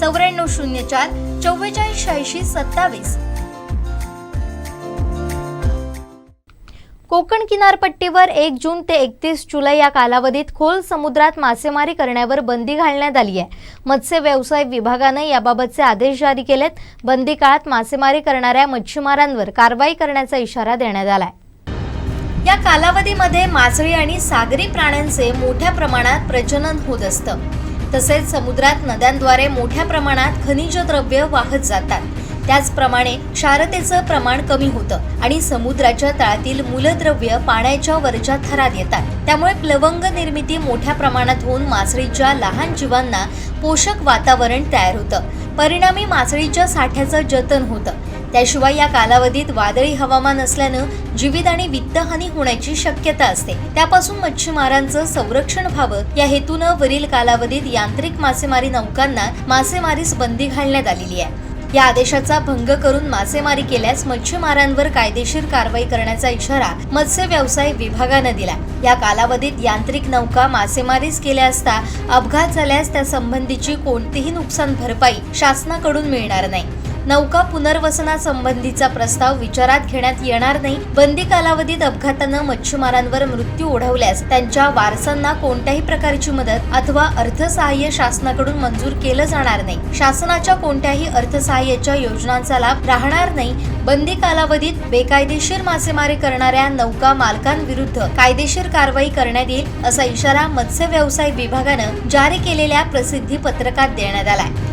चौऱ्याण्णव शून्य चार चव्वेचाळीस शहाऐंशी सत्तावीस. कोकण किनारपट्टीवर एक जून ते एकतीस जुलै या कालावधीत खोल समुद्रात मासेमारी करण्यावर बंदी घालण्यात आली आहे. मत्स्य व्यवसाय विभागाने याबाबतचे आदेश जारी केलेत. बंदी काळात मासेमारी करणाऱ्या मच्छीमारांवर कारवाई करण्याचा इशारा देण्यात आलाय. या कालावधीमध्ये मासळी आणि सागरी प्राण्यांचे मोठ्या प्रमाणात प्रजनन होत असतं. तसेच समुद्रात नद्यांद्वारे मोठ्या प्रमाणात खनिज द्रव्य वाहत जातात. त्याचप्रमाणे क्षारतेचं प्रमाण कमी होतं आणि समुद्राच्या तळातील मूलद्रव्य पाण्याच्या वरच्या थरात येतात. त्यामुळे प्लवंग निर्मिती मोठ्या प्रमाणात होऊन मासळीच्या लहान जीवांना पोषक वातावरण तयार होतं. परिणामी मासळीच्या साठ्याचं जतन होतं. त्याशिवाय या कालावधीत वादळी हवामान असल्यानं जीवित आणि वित्तहानी होण्याची शक्यता असते. त्यापासून मच्छीमारांचं संरक्षण व्हावं. या हेतूनं वरील कालावधीत यांत्रिक मासेमारी नौकांना मासेमारीस बंदी घालण्यात आलेली आहे. या आदेशाचा भंग करून मासेमारी केल्यास मच्छीमारांवर कायदेशीर कारवाई करण्याचा इशारा मत्स्य व्यवसाय विभागानं दिला. या कालावधीत यांत्रिक नौका मासेमारीस केल्या असता अपघात झाल्यास त्या संबंधीची कोणतीही नुकसान भरपाई शासनाकडून मिळणार नाही. नौका पुनर्वसनासंबंधीचा प्रस्ताव विचारात घेण्यात येणार नाही. बंदी कालावधीत अपघातानं मच्छीमारांवर मृत्यू ओढवल्यास त्यांच्या वारसांना कोणत्याही प्रकारची मदत अथवा अर्थसहाय्य शासनाकडून मंजूर केलं जाणार नाही. शासनाच्या कोणत्याही अर्थसहाय्याच्या योजनांचा लाभ राहणार नाही. बंदी कालावधीत बेकायदेशीर मासेमारी करणाऱ्या नौका मालकांविरुद्ध कायदेशीर कारवाई करण्यात येईल असा इशारा मत्स्य व्यवसाय विभागानं जारी केलेल्या प्रसिद्धी पत्रकात देण्यात आलाय.